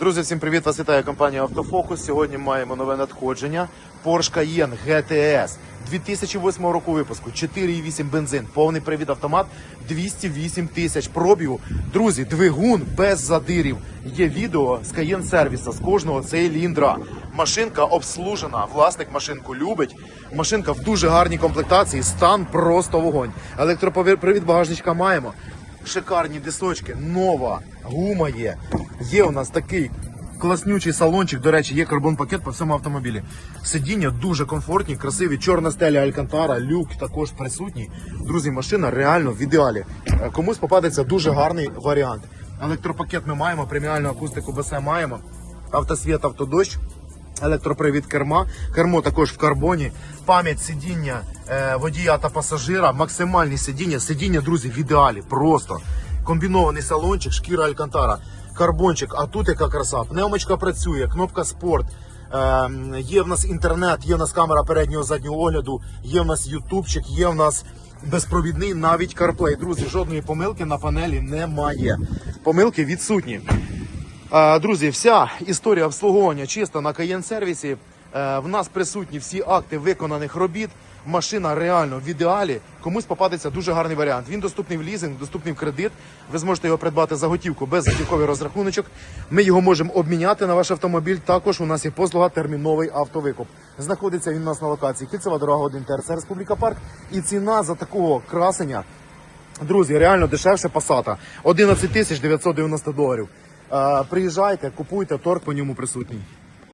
Друзі, всім привіт! Вас вітає компанія Автофокус. Сьогодні маємо нове надходження. Porsche Cayenne GTS 2008 року випуску, 4,8 бензин, повний привід автомат, 208 тисяч пробігу. Друзі, двигун без задирів. Є відео з Cayenne сервіса з кожного циліндра. Машинка обслужена, власник машинку любить. Машинка в дуже гарній комплектації, стан просто вогонь. Електропривід багажничка маємо. Шикарні дисочки, нова гума є. Є у нас такий класнючий салончик. До речі, є карбон-пакет по всьому автомобілі. Сидіння дуже комфортні, красиві. Чорна стеля Алькантара, люк також присутній. Друзі, машина реально в ідеалі. Е, Комусь попадеться дуже гарний варіант. Електропакет ми маємо, преміальну акустику БС маємо. Автосвіт, автодощ. Електропривід керма, кермо також в карбоні, пам'ять сидіння е, водія та пасажира, максимальні сидіння. Сидіння, друзі, в ідеалі, просто комбінований салончик, шкіра Алькантара, карбончик. А тут яка краса. Пневмочка працює, кнопка спорт. Е, є в нас інтернет, є в нас камера переднього заднього огляду, є в нас ютубчик, є в нас безпровідний навіть CarPlay. Друзі, жодної помилки на панелі немає. Помилки відсутні. Друзі, вся історія обслуговування чисто на Cayenne сервісі. Е, В нас присутні всі акти виконаних робіт. Машина реально в ідеалі. Комусь попадеться дуже гарний варіант. Він доступний в лізинг, доступний в кредит. Ви зможете його придбати за готівку без готівковий розрахуночок. Ми його можемо обміняти на ваш автомобіль. Також у нас є послуга терміновий автовикуп. Знаходиться він у нас на локації Кільцева дорога 1 ТРЦ Республіка Парк. І ціна за такого красення Друзі, реально дешевше пасата. 11 тисяч 990 доларів. Приїжджайте, купуйте, торг по ньому присутній.